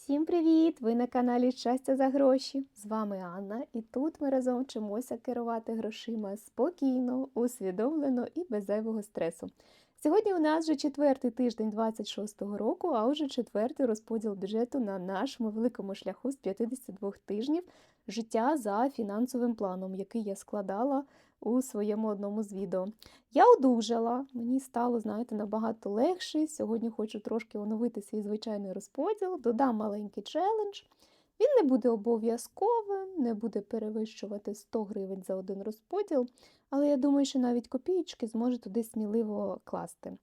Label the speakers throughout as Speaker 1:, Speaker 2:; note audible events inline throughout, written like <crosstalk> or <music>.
Speaker 1: Всім привіт! Ви на каналі Щастя за гроші. З вами Анна, і тут ми разом вчимося керувати грошима спокійно, усвідомлено і без зайвого стресу. Сьогодні у нас вже четвертий тиждень 26-го року, а вже четвертий розподіл бюджету на нашому великому шляху з 52 тижнів життя за фінансовим планом, який я складала у своєму одному з відео. Я одужала, мені стало, знаєте, набагато легше. Сьогодні хочу трошки оновити свій звичайний розподіл, додам маленький челендж. Він не буде обов'язковим, не буде перевищувати 100 гривень за один розподіл, але я думаю, що навіть копієчки зможу туди сміливо класти.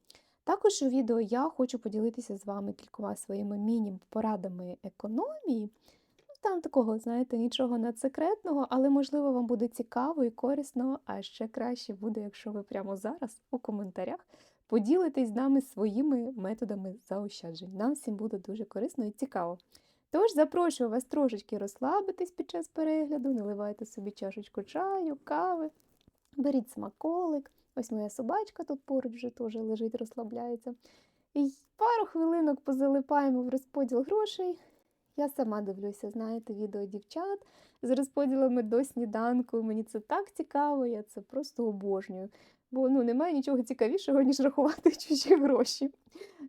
Speaker 1: Також у відео я хочу поділитися з вами кількома своїми міні-порадами економії. Там такого, знаєте, нічого надсекретного, але можливо вам буде цікаво і корисно, а ще краще буде, якщо ви прямо зараз у коментарях поділитесь з нами своїми методами заощаджень. Нам всім буде дуже корисно і цікаво. Тож запрошую вас трошечки розслабитись під час перегляду, наливайте собі чашечку чаю, кави, беріть смаколик. Ось моя собачка тут поруч вже теж лежить, розслабляється. І пару хвилинок позалипаємо в розподіл грошей. Я сама дивлюся, знаєте, відео дівчат з розподілами до сніданку. Мені це так цікаво, я це просто обожнюю. Бо ну, немає нічого цікавішого, ніж рахувати <laughs> чужі гроші.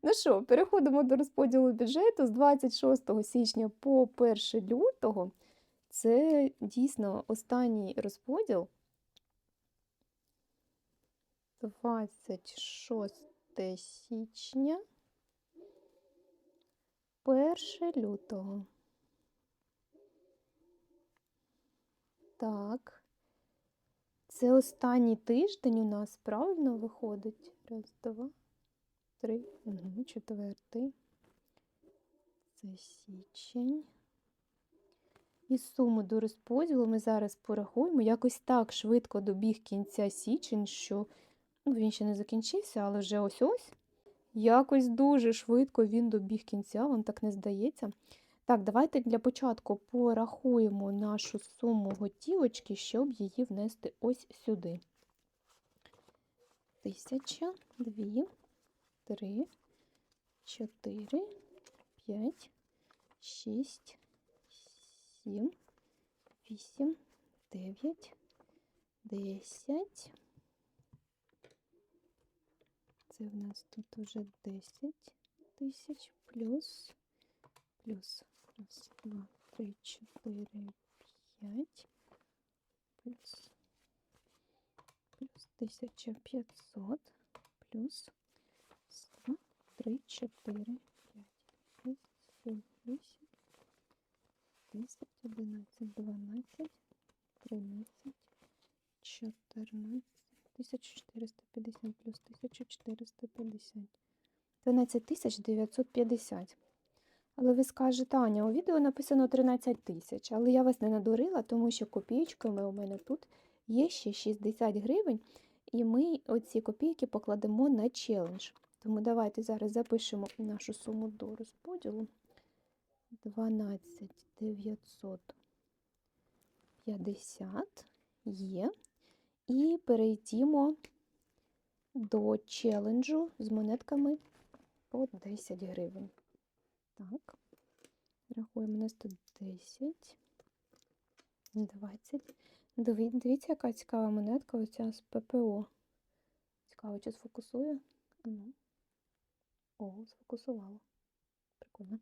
Speaker 1: Ну що, переходимо до розподілу бюджету з 26 січня по 1 лютого. Це дійсно останній розподіл. 26 січня, 1 лютого. Так. Це останній тиждень у нас правильно виходить. Раз, два, три, угу, четвертий. Це січень. І суму до розподілу ми зараз порахуємо. Якось так швидко добіг кінця січень, що ну, він ще не закінчився, але вже ось-ось. Якось дуже швидко він добіг кінця, вам так не здається. Так, давайте для початку порахуємо нашу суму готівочки, щоб її внести ось сюди. Тисяча, дві, три, чотири, п'ять, шість, сім, вісім, дев'ять, десять. Це в нас тут уже 10 тисяч плюс, плюс, раз, два, три, чотири, п'ять, плюс, плюс 1500, плюс 100, 3, 4, 5, 6, 7, 8, 10, 11, 12, 13, 450. 12 950. Але ви скажете, Аня, у відео написано 13 тисяч, але я вас не надурила, тому що копійками у мене тут є ще 60 гривень, і ми оці копійки покладемо на челендж. Тому давайте зараз запишемо нашу суму до розподілу. 12,950 є. І перейдімо до челенджу з монетками по 10 гривень. Так, рахуємо, у нас тут 10, 20. Диві- Дивіться, яка цікава монетка оця з ППО. Цікаво, чи сфокусує? Ну. О, сфокусувало. Прикольно.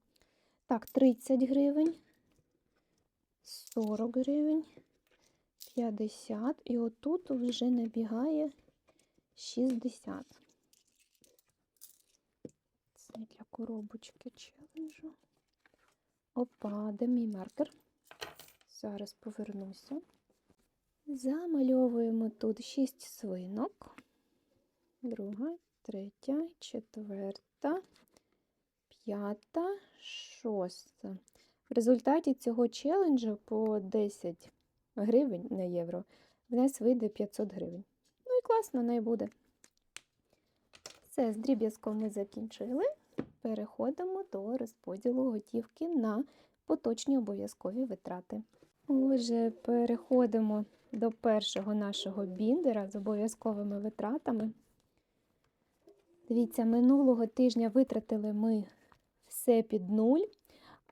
Speaker 1: Так, 30 гривень, 40 гривень. 50, і отут вже набігає 60. Це для коробочки челенджу. Опа, де мій маркер? Зараз повернуся. Замальовуємо тут 6 свинок. Друга, третя, четверта, п'ята, шоста. В результаті цього челенджу по 10 гривень на євро, в нас вийде 500 гривень. Ну класно, не буде. Все, з дріб'язком ми закінчили. Переходимо до розподілу готівки на поточні обов'язкові витрати. Отже, переходимо до першого нашого біндера з обов'язковими витратами. Дивіться, минулого тижня витратили ми все під нуль.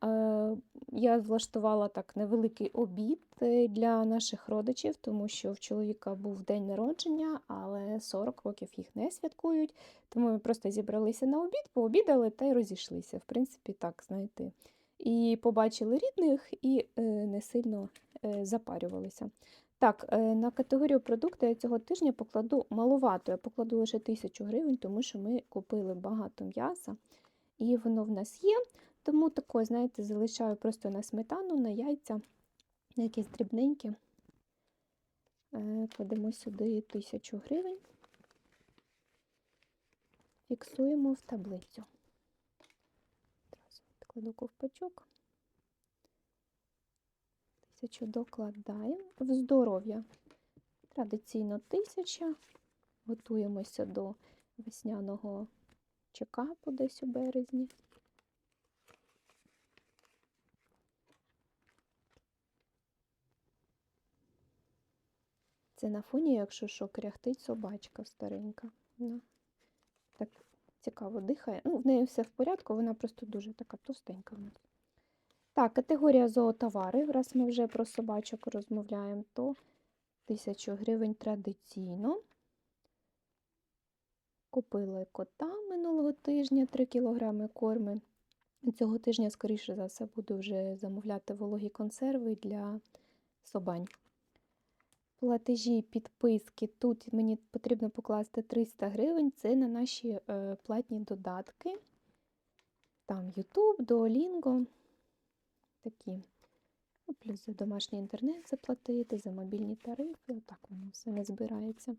Speaker 1: Е, Я влаштувала так невеликий обід е, для наших родичів, тому що в чоловіка був день народження, але 40 років їх не святкують. Тому ми просто зібралися на обід, пообідали та й розійшлися. В принципі, так, знаєте. І побачили рідних, і е, не сильно запарювалися. Так, на категорію продукти я цього тижня покладу маловато. Я покладу лише 1000 гривень, тому що ми купили багато м'яса, і воно в нас є. Тому тако, знаєте, залишаю просто на сметану, на яйця, на якісь дрібненькі. Е, Кладемо сюди 1000 гривень. Фіксуємо в таблицю. Одразу відкладу ковпачок. Тисячу докладаємо. В здоров'я. Традиційно тисяча. Готуємося до весняного чекапу десь у березні. Це на фоні, якщо що, кряхтить собачка старенька. Вона так цікаво дихає. Ну, в неї все в порядку, вона просто дуже така товстенька. Так, категорія зоотовари. Раз ми вже про собачок розмовляємо, то 1000 гривень традиційно. Купили кота минулого тижня 3 кг корми. Цього тижня, скоріше за все, буду вже замовляти вологі консерви для собань. Платежі, підписки. Тут мені потрібно покласти 300 гривень. Це на наші е, платні додатки. Там YouTube, Duolingo. Такі. Ну, плюс за домашній інтернет заплатити, за мобільні тарифи. Отак воно все не збирається.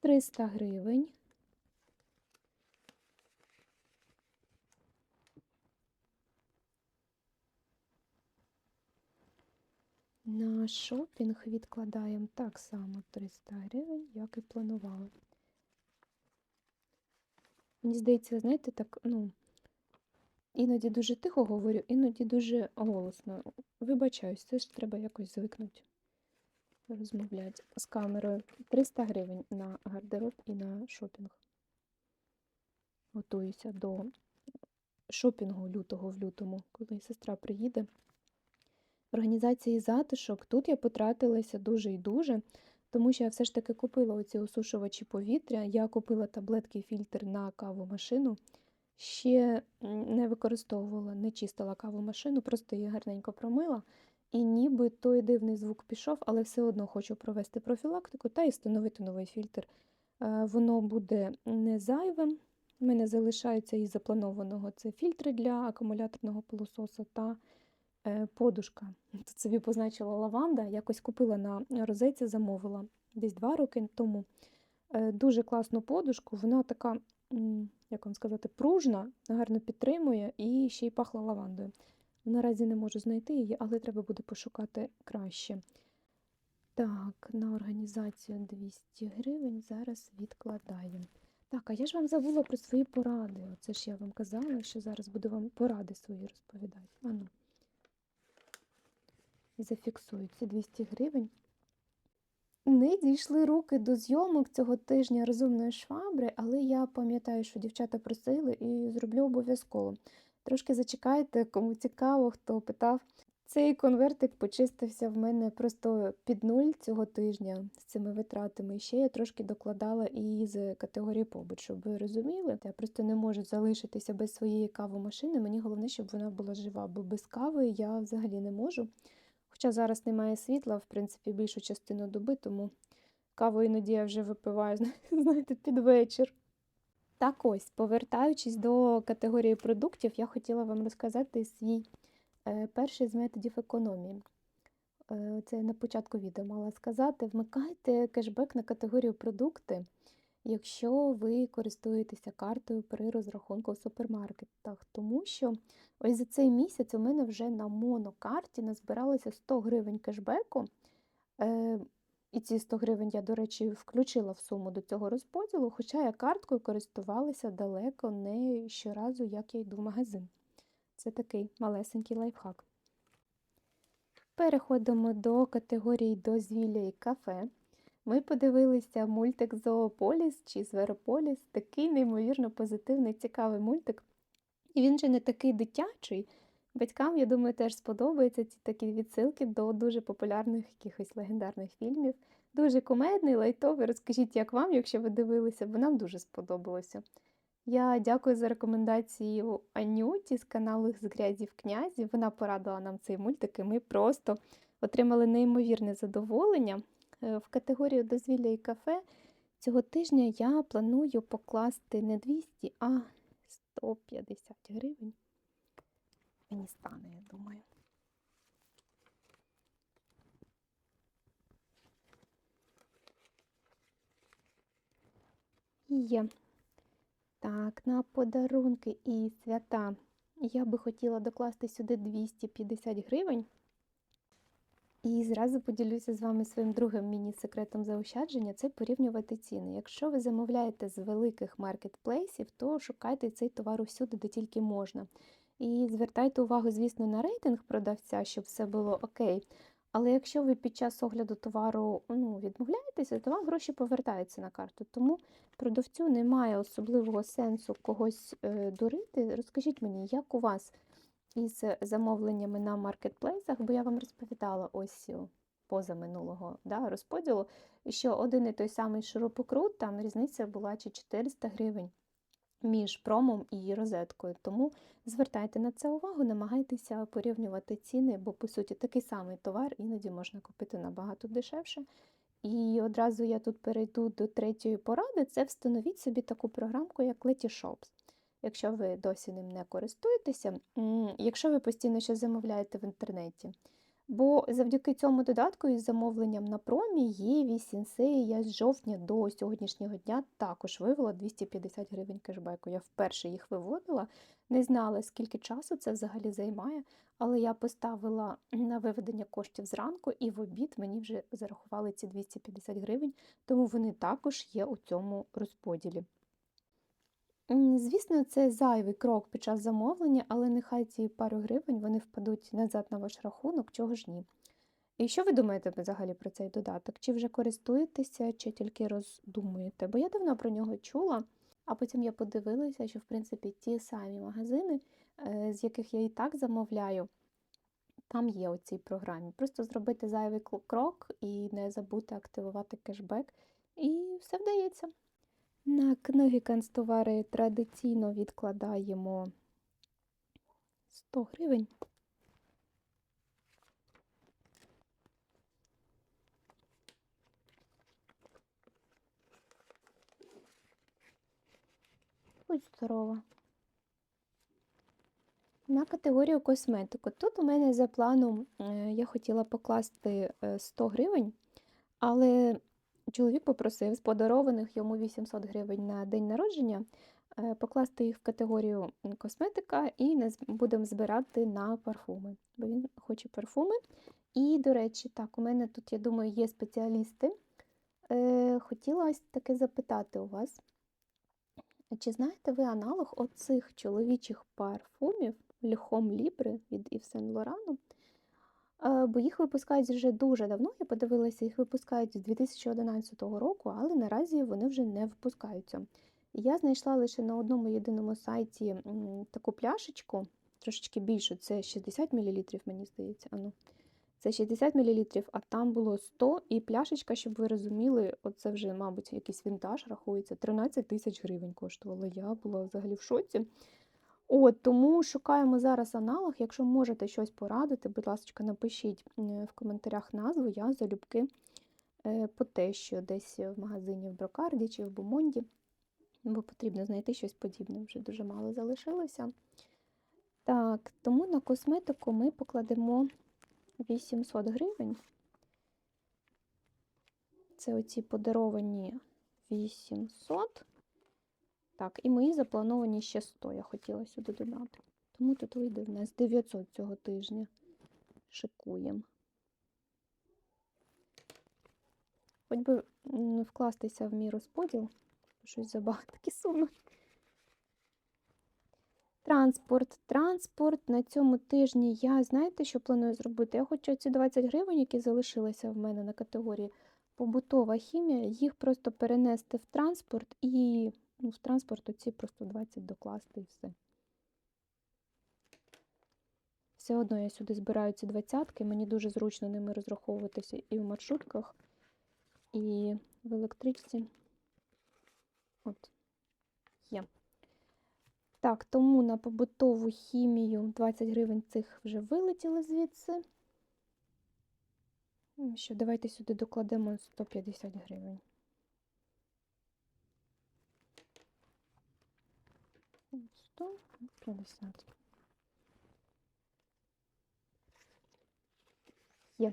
Speaker 1: 300 гривень. На шопінг відкладаємо так само 300 гривень, як і планували. Мені здається, знаєте, так, ну, іноді дуже тихо говорю, іноді дуже голосно. Вибачаюсь, це ж треба якось звикнути розмовляти з камерою. 300 гривень на гардероб і на шопінг. Готуюся до шопінгу лютого в лютому, коли сестра приїде. Організації затишок тут я потратилася дуже і дуже, тому що я все ж таки купила оці осушувачі повітря. Я купила таблетки фільтр на кавомашину. Ще не використовувала, не чистила кавомашину, просто її гарненько промила. І ніби той дивний звук пішов, але все одно хочу провести профілактику та і встановити новий фільтр. Е, Воно буде не зайвим. У мене залишається із запланованого це фільтри для акумуляторного пилососа та подушка. Тут собі позначила лаванда, якось купила на розетці, замовила десь два роки тому. Е, Дуже класну подушку, вона така, як вам сказати, пружна, гарно підтримує і ще й пахла лавандою. Наразі не можу знайти її, але треба буде пошукати краще. Так, на організацію 200 гривень зараз відкладаємо. Так, а я ж вам забула про свої поради. Оце ж я вам казала, що зараз буду вам поради свої розповідати. Ану. Зафіксую ці 200 гривень. Не дійшли руки до зйомок цього тижня розумної швабри, але я пам'ятаю, що дівчата просили і зроблю обов'язково. Трошки зачекайте, кому цікаво, хто питав. Цей конвертик почистився в мене просто під нуль цього тижня з цими витратами. І ще я трошки докладала і з категорії побут, щоб ви розуміли. Я просто не можу залишитися без своєї кавомашини. Мені головне, щоб вона була жива, бо без кави я взагалі не можу. Хоча зараз немає світла, в принципі, більшу частину доби, тому каву іноді я вже випиваю, <laughs> знаєте, під вечір. Так ось, повертаючись до категорії продуктів, я хотіла вам розказати свій е, перший з методів економії. Е, Це на початку відео мала сказати. Вмикайте кешбек на категорію продукти, якщо ви користуєтеся картою при розрахунку в супермаркетах. Тому що ось за цей місяць у мене вже на монокарті назбиралося 100 гривень кешбеку. Е, І ці 100 гривень я, до речі, включила в суму до цього розподілу, хоча я карткою користувалася далеко не щоразу, як я йду в магазин. Це такий малесенький лайфхак. Переходимо до категорії дозвілля і кафе. Ми подивилися мультик Зоополіс чи Зверополіс, такий неймовірно позитивний, цікавий мультик. І він же не такий дитячий, Батькам, я думаю, теж сподобаються ці такі відсилки до дуже популярних якихось легендарних фільмів. Дуже кумедний, лайтовий. Розкажіть, як вам, якщо ви дивилися, бо нам дуже сподобалося. Я дякую за рекомендацію Анюті з каналу з грязів князів. Вона порадила нам цей мультик, і ми просто отримали неймовірне задоволення. Е, В категорію дозвілля і кафе цього тижня я планую покласти не 200, а 150 гривень. Мені стане, я думаю. Є. Так, на подарунки і свята я би хотіла докласти сюди 250 гривень. І зразу поділюся з вами своїм другим міні-секретом заощадження це порівнювати ціни. Якщо ви замовляєте з великих маркетплейсів, то шукайте цей товар усюди, де тільки можна. І звертайте увагу, звісно, на рейтинг продавця, щоб все було окей. Але якщо ви під час огляду товару ну, відмовляєтеся, то вам гроші повертаються на карту. Тому продавцю немає особливого сенсу когось е, дурити. Розкажіть мені, як у вас із замовленнями на маркетплейсах, бо я вам розповідала ось о, поза минулого да, розподілу, що один і той самий шурупокрут, там різниця була чи 400 гривень між промом і розеткою. Тому звертайте на це увагу, намагайтеся порівнювати ціни, бо, по суті, такий самий товар іноді можна купити набагато дешевше. І одразу я тут перейду до третьої поради: це встановіть собі таку програмку, як Letyshops. Якщо ви досі ним не користуєтеся, якщо ви постійно щось замовляєте в інтернеті. Бо завдяки цьому додатку із замовленням на промі Єві, Сінсеї я з жовтня до сьогоднішнього дня також вивела 250 гривень кешбеку. Я вперше їх виводила, не знала, скільки часу це взагалі займає, але я поставила на виведення коштів зранку, і в обід мені вже зарахували ці 250 гривень, тому вони також є у цьому розподілі. Звісно, це зайвий крок під час замовлення, але нехай ці пару гривень вони впадуть назад на ваш рахунок, чого ж ні. І що ви думаєте взагалі про цей додаток? Чи вже користуєтеся, чи тільки роздумуєте? Бо я давно про нього чула, а потім я подивилася, що в принципі ті самі магазини, е, з яких я і так замовляю, там є у цій програмі. Просто зробити зайвий крок і не забути активувати кешбек, і все вдається. На книги канцтовари традиційно відкладаємо 100 гривень. Будь здорова. На категорію косметику. Тут у мене за планом е, я хотіла покласти е, 100 гривень, але чоловік попросив з подарованих йому 800 гривень на день народження е, покласти їх в категорію косметика і не будемо збирати на парфуми, бо він хоче парфуми. І, до речі, так, у мене тут, я думаю, є спеціалісти. Е, Хотіла ось таки запитати у вас. Чи знаєте ви аналог оцих чоловічих парфумів Ліхом Лібре від Ів Сен Лорану? Е, Бо їх випускають вже дуже давно. Я подивилася, їх випускають з 2011 року, але наразі вони вже не випускаються. Я знайшла лише на одному єдиному сайті таку пляшечку, трошечки більшу, це 60 мл, мені здається. Ану. Це 60 мл, а там було 100 і пляшечка, щоб ви розуміли, оце вже, мабуть, якийсь вінтаж рахується, 13 тисяч гривень коштувала. Я була взагалі в шоці. От, тому шукаємо зараз аналог. Якщо можете щось порадити, будь ласка, напишіть в коментарях назву, я залюбки е, по те, що десь в магазині в Брокарді чи в Бумонді, бо потрібно знайти щось подібне, вже дуже мало залишилося. Так, тому на косметику ми покладемо 800 гривень. Це оці подаровані 800. Так, і мої заплановані ще 100, я хотіла сюди додати. Тому тут вийде в нас 900 цього тижня. Шикуємо. Хоч би вкластися в мій розподіл, щось забагато такі суми. Транспорт. Транспорт на цьому тижні я знаєте, що планую зробити? Я хочу ці 20 гривень, які залишилися в мене на категорії побутова хімія, їх просто перенести в транспорт і ну, в транспорт оці просто 20 докласти і все. Все одно я сюди збираю ці двадцятки, мені дуже зручно ними розраховуватися і в маршрутках, і в електричці. От, є. Так, тому на побутову хімію 20 гривень цих вже вилетіли звідси. Що, давайте сюди докладемо 150 гривень. Сто п'ятдесят. Є.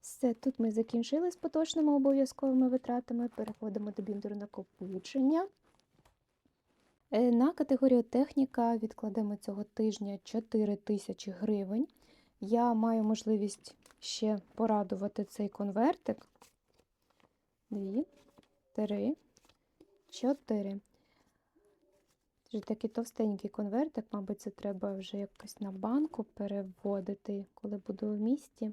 Speaker 1: Все, тут ми закінчили з поточними обов'язковими витратами. Переходимо до біндеру накопичення. Е, На категорію техніка відкладемо цього тижня 4 тисячі гривень. Я маю можливість ще порадувати цей конвертик. Дві, три, чотири. Вже такий товстенький конвертик, мабуть, це треба вже якось на банку переводити, коли буду в місті.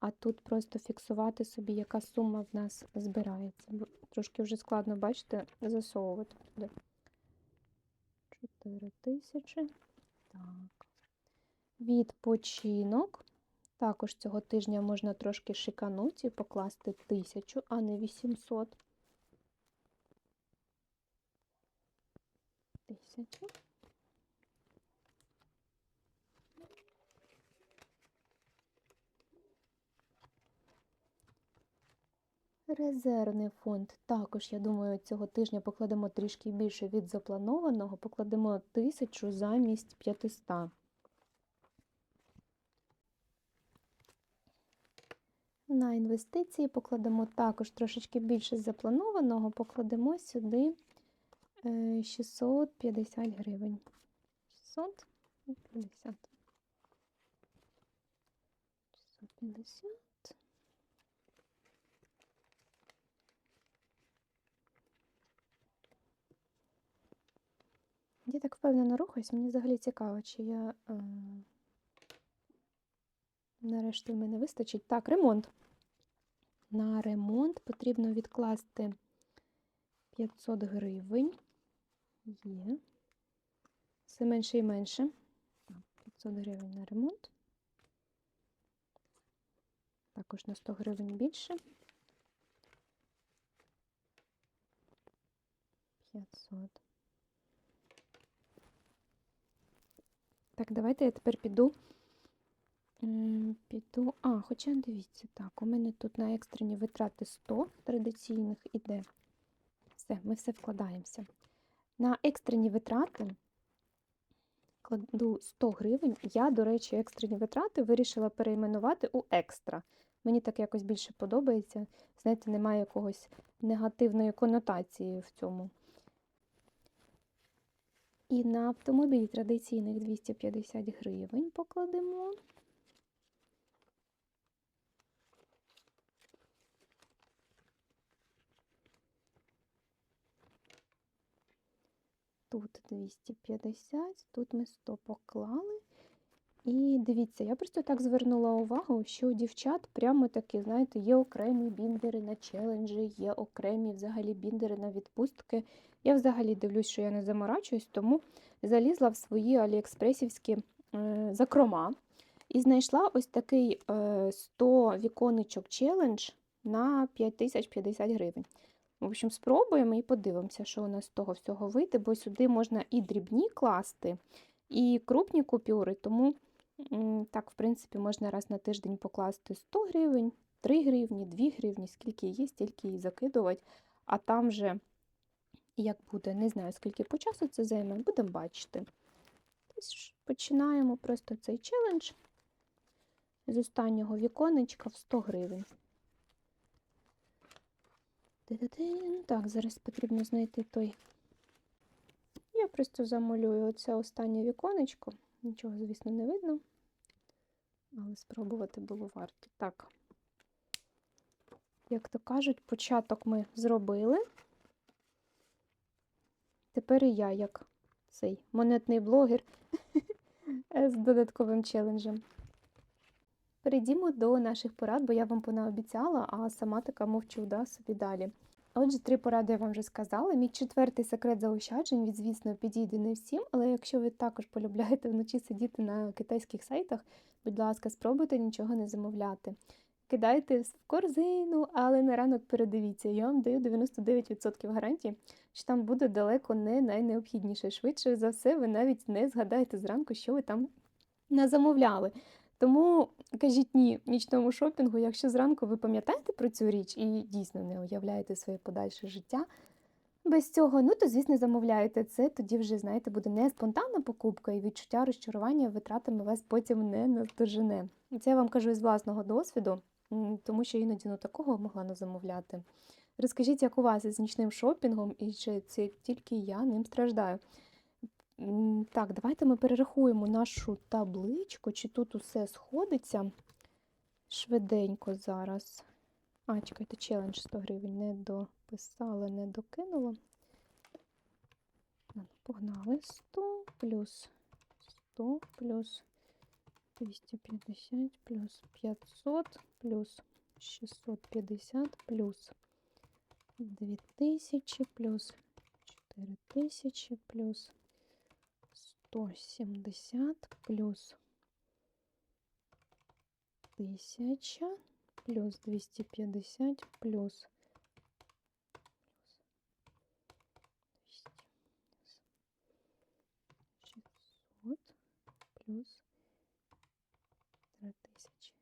Speaker 1: А тут просто фіксувати собі, яка сума в нас збирається. Трошки вже складно, бачите, засовувати туди. 4 тисячі. Так. Відпочинок. Також цього тижня можна трошки шиканути і покласти тисячу, а не 800. Тисячу. Резервний фонд. Також, я думаю, цього тижня покладемо трішки більше від запланованого, покладемо тисячу замість 500. На інвестиції покладемо також трошечки більше запланованого, покладемо сюди 650 гривень. 650. 650. Я так впевнено рухаюсь, мені взагалі цікаво, чи я е, нарешті в мене вистачить. Так, ремонт. На ремонт потрібно відкласти 500 гривень. Є. Все менше і менше. Так, 500 гривень на ремонт. Також на 100 гривень більше. 500. Так, давайте я тепер піду. Піду. А, хоча дивіться, так, у мене тут на екстрені витрати 100 традиційних іде. Все, ми все вкладаємося. На екстрені витрати кладу 100 гривень. Я, до речі, екстрені витрати вирішила перейменувати у екстра. Мені так якось більше подобається. Знаєте, немає якогось негативної конотації в цьому. І на автомобіль традиційних 250 гривень покладемо. Тут 250, тут ми 100 поклали. І дивіться, я просто так звернула увагу, що у дівчат прямо такі, знаєте, є окремі біндери на челенджі, є окремі взагалі біндери на відпустки. Я взагалі дивлюсь, що я не заморачуюсь, тому залізла в свої аліекспресівські е, закрома і знайшла ось такий е, 100 віконечок челендж на 5050 гривень. В общем, спробуємо і подивимося, що у нас з того всього вийде, бо сюди можна і дрібні класти, і крупні купюри, тому так, в принципі, можна раз на тиждень покласти 100 гривень, 3 гривні, 2 гривні, скільки є, стільки і закидувати. А там же, як буде, не знаю, скільки по часу це займе, будемо бачити. Починаємо просто цей челендж з останнього віконечка в 100 гривень. Так, зараз потрібно знайти той. Я просто замалюю оце останнє віконечко. Нічого, звісно, не видно. Але спробувати було варто. Так. Як то кажуть, початок ми зробили. Тепер і я, як цей монетний блогер <laughs> з додатковим челенджем. Перейдімо до наших порад, бо я вам понаобіцяла, а сама така мовчу да, собі далі. Отже, три поради я вам вже сказала. Мій четвертий секрет заощаджень, він, звісно, підійде не всім, але якщо ви також полюбляєте вночі сидіти на китайських сайтах, будь ласка, спробуйте нічого не замовляти. Кидайте в корзину, але на ранок передивіться. Я вам даю 99% гарантії, що там буде далеко не найнеобхідніше. Швидше за все, ви навіть не згадаєте зранку, що ви там не замовляли. Тому кажіть ні нічному шопінгу, якщо зранку ви пам'ятаєте про цю річ і дійсно не уявляєте своє подальше життя. Без цього, ну то, звісно, замовляєте це, тоді вже, знаєте, буде не спонтанна покупка і відчуття розчарування витратами вас потім не наздожене. Це я вам кажу із власного досвіду, тому що іноді ну, такого могла не замовляти. Розкажіть, як у вас із нічним шопінгом, і чи це тільки я ним страждаю. Так, давайте ми перерахуємо нашу табличку, чи тут усе сходиться швиденько зараз. А, чекайте, челендж 100 гривень не дописала, не докинула. Ну, Погнали 100 плюс 100 плюс 250 плюс 500 плюс 650 плюс 2000 плюс 4000 плюс 170 плюс 1000 плюс 250 плюс 600 плюс 3000.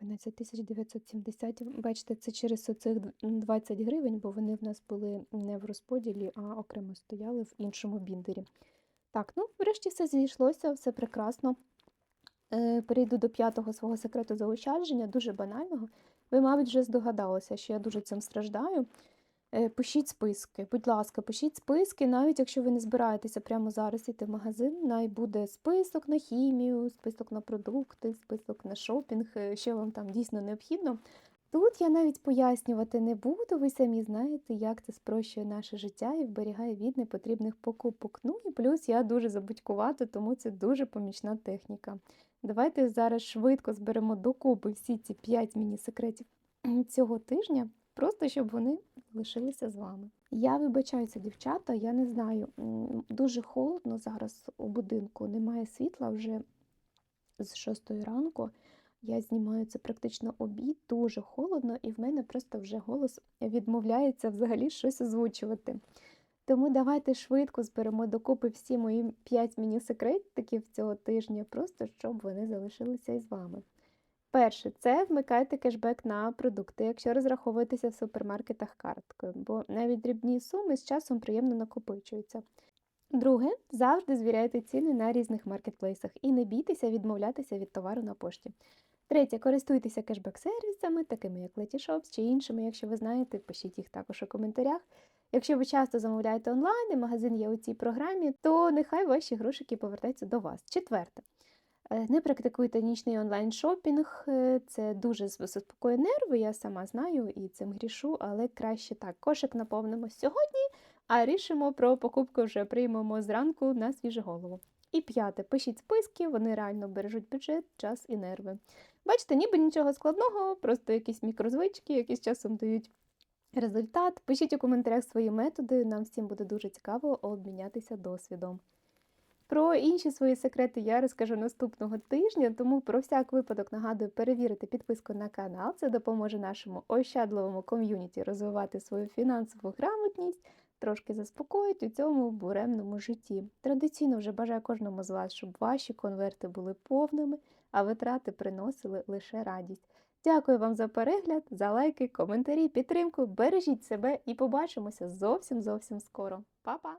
Speaker 1: 12970. Бачите, це через оцих 20 гривень, бо вони в нас були не в розподілі, а окремо стояли в іншому біндері. Так, ну, врешті все зійшлося, все прекрасно. Е, Перейду до п'ятого свого секрету заощадження, дуже банального. Ви, мабуть, вже здогадалися, що я дуже цим страждаю. Е, Пишіть списки, будь ласка, пишіть списки, навіть якщо ви не збираєтеся прямо зараз йти в магазин, най буде список на хімію, список на продукти, список на шопінг, е, що вам там дійсно необхідно. Тут я навіть пояснювати не буду, ви самі знаєте, як це спрощує наше життя і вберігає від непотрібних покупок. Ну і плюс я дуже забудькувата, тому це дуже помічна техніка. Давайте зараз швидко зберемо докупи всі ці 5 міні-секретів цього тижня, просто щоб вони лишилися з вами. Я вибачаюся, дівчата, я не знаю, дуже холодно зараз у будинку, немає світла вже з 6 ранку. Я знімаю це практично обід, дуже холодно, і в мене просто вже голос відмовляється взагалі щось озвучувати. Тому давайте швидко зберемо докупи всі мої 5 міні-секретиків цього тижня, просто щоб вони залишилися із вами. Перше, це вмикайте кешбек на продукти, якщо розраховуєтеся в супермаркетах карткою, бо навіть дрібні суми з часом приємно накопичуються. Друге, завжди звіряйте ціни на різних маркетплейсах і не бійтеся відмовлятися від товару на пошті. Третє, користуйтеся кешбек-сервісами, такими як Letyshops чи іншими, якщо ви знаєте, пишіть їх також у коментарях. Якщо ви часто замовляєте онлайн, і магазин є у цій програмі, то нехай ваші грошики повертаються до вас. Четверте. Е, Не практикуйте нічний онлайн-шопінг, е, це дуже заспокоює нерви, я сама знаю і цим грішу, але краще так. Кошик наповнимо сьогодні, а рішимо про покупку вже приймемо зранку на свіжу голову. І п'яте, пишіть списки, вони реально бережуть бюджет, час і нерви. Бачите, ніби нічого складного, просто якісь мікрозвички, які з часом дають результат. Пишіть у коментарях свої методи, нам всім буде дуже цікаво обмінятися досвідом. Про інші свої секрети я розкажу наступного тижня, тому про всяк випадок нагадую перевірити підписку на канал. Це допоможе нашому ощадливому ком'юніті розвивати свою фінансову грамотність, трошки заспокоїть у цьому буремному житті. Традиційно вже бажаю кожному з вас, щоб ваші конверти були повними, а витрати приносили лише радість. Дякую вам за перегляд, за лайки, коментарі, підтримку. Бережіть себе і побачимося зовсім зовсім скоро. Па-па!